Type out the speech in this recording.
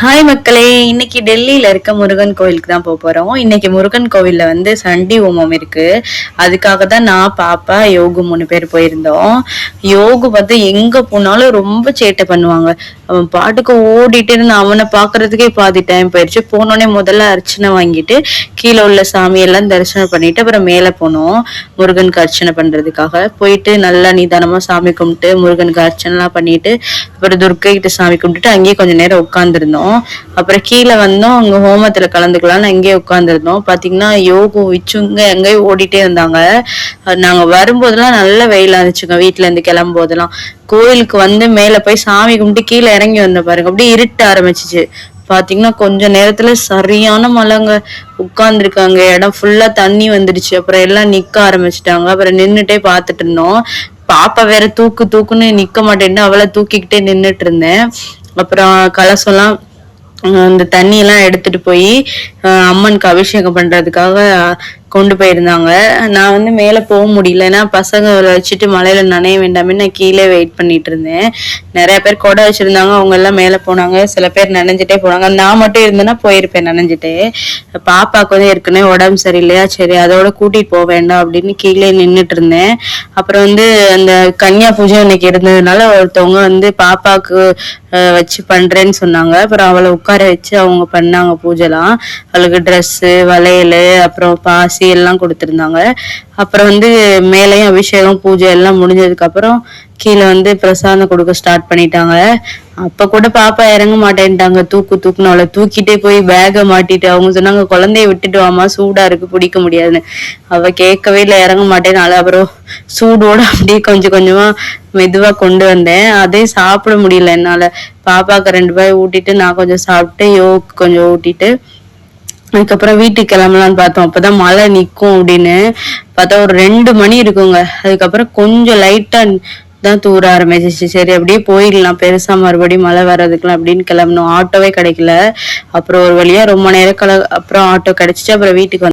Hi மக்களே இன்னைக்கு டெல்லியில இருக்க முருகன் கோவிலுக்கு தான் போக போறோம். இன்னைக்கு முருகன் கோவில்ல வந்து சண்டி ஹோமம் இருக்கு. அதுக்காக தான் நான் பாப்பா யோகு மூணு பேர் போயிருந்தோம். யோகு பார்த்து எங்க போனாலும் ரொம்ப சேட்டை பண்ணுவாங்க. அவன் பாட்டுக்கு ஓடிட்டு இருந்து அவனை பாக்குறதுக்கே பாதி டைம் போயிடுச்சு போனோடனே முதல்ல அர்ச்சனை வாங்கிட்டு கீழே உள்ள சாமி எல்லாம் தரிசனம் பண்ணிட்டு அப்புறம் மேலே போனோம் முருகனுக்கு அர்ச்சனை பண்றதுக்காக. போயிட்டு நல்லா நிதானமா சாமி கும்பிட்டு முருகனுக்கு அர்ச்சனைலாம் பண்ணிட்டு அப்புறம் துர்க்கை கிட்ட சாமி கும்பிட்டுட்டு அங்கேயே கொஞ்ச நேரம் உட்காந்துருந்தோம் அப்புறம் கீழே வந்தோம் அங்க ஹோமத்துல கலந்துக்கலாம்னு அங்கேயே உட்காந்துருந்தோம் பாத்தீங்கன்னா யோகோ விச்சுங்க எங்கேயும் ஓடிட்டே இருந்தாங்க. நாங்க வரும்போதெல்லாம் நல்ல வெயிலா இருந்துச்சுங்க. வீட்டுல இருந்து கிளம்பும் போதெல்லாம் கோயிலுக்கு வந்து மேல போய் சாமி கும்பிட்டு கீழே இறங்கி வந்த பாருங்க. அப்படியே இருட்ட ஆரம்பிச்சிச்சு. பாத்தீங்கன்னா கொஞ்ச நேரத்துல சரியான மழைங்க. உட்கார்ந்துருக்காங்க. இடம் ஃபுல்லா தண்ணி வந்துடுச்சு. அப்புறம் எல்லாம் நிக்க ஆரம்பிச்சிட்டாங்க. அப்புறம் நின்னுட்டே பாத்துட்டு இருந்தோம். பாப்பா வேற தூக்கு தூக்குன்னு நிக்க மாட்டேன்னு அவளை தூக்கிக்கிட்டே நின்னுட்டு இருந்தேன். அப்புறம் கலசம்லாம் அந்த தண்ணி எல்லாம் எடுத்துட்டு போய் அம்மனுக்கு அபிஷேகம் பண்றதுக்காக கொண்டு போயிருந்தாங்க. நான் வந்து மேலே போக முடியல. ஏன்னா பசங்க வச்சுட்டு மலையில நனைய வேண்டாமே நான் கீழே வெயிட் பண்ணிட்டு இருந்தேன். நிறைய பேர் கொடை வச்சிருந்தாங்க. அவங்க எல்லாம் மேலே போனாங்க. சில பேர் நனைஞ்சிட்டே போனாங்க. நான் மட்டும் இருந்தேன்னா போயிருப்பேன் நனைஞ்சிட்டே. பாப்பாவுக்கு வந்து ஏற்கனவே உடம்பு சரியில்லையா? சரி அதோட கூட்டிட்டு போக வேண்டாம் அப்படின்னு கீழே நின்னுட்டு இருந்தேன். அப்புறம் வந்து அந்த கன்னியா பூஜை இன்னைக்கு இருந்ததுனால ஒருத்தவங்க வந்து பாப்பாக்கு வச்சு பண்றேன்னு சொன்னாங்க. அப்புறம் அவளை உட்கார வச்சு அவங்க பண்ணாங்க பூஜைலாம். அவளுக்கு ட்ரெஸ்ஸு வளையல் அப்புறம் பாஸ் பாசி எல்லாம் கொடுத்துருந்தாங்க. அப்புறம் வந்து மேலேயும் அபிஷேகம் பூஜை எல்லாம் முடிஞ்சதுக்கு அப்புறம் கீழே வந்து பிரசாதம் கொடுக்க ஸ்டார்ட் பண்ணிட்டாங்க. அப்ப கூட பாப்பா இறங்க மாட்டேன்ட்டாங்க. தூக்கு தூக்குன்னு அவளை தூக்கிட்டே போய் பேகை மாட்டிட்டு அவங்க சொன்னாங்க குழந்தைய விட்டுட்டு வாமா சூடா இருக்கு பிடிக்க முடியாதுன்னு. அவ கேட்கவே இல்லை இறங்க மாட்டேனால அப்புறம் சூடோட அப்படியே கொஞ்சம் கொஞ்சமா மெதுவா கொண்டு வந்தேன். அதையும் சாப்பிட முடியல என்னால. பாப்பாக்கு ரெண்டு பாய் ஊட்டிட்டு நான் கொஞ்சம் சாப்பிட்டு யோக்கு கொஞ்சம் ஊட்டிட்டு அதுக்கப்புறம் வீட்டுக்கு கிளம்பலான்னு பார்த்தோம். அப்பதான் மழை நிற்கும் அப்படின்னு பார்த்தா ஒரு ரெண்டு மணி இருக்குங்க. அதுக்கப்புறம் கொஞ்சம் லைட்டா தான் தூர ஆரம்பிச்சிச்சு. சரி அப்படியே போயிடலாம். பெருசா மறுபடியும் மழை வர்றதுக்குலாம் அப்படின்னு கிளம்பணும். ஆட்டோவே கிடைக்கல. அப்புறம் ஒரு வழியா ரொம்ப நேரம் கல அப்புறம் ஆட்டோ கிடைச்சிச்சு. அப்புறம் வீட்டுக்கு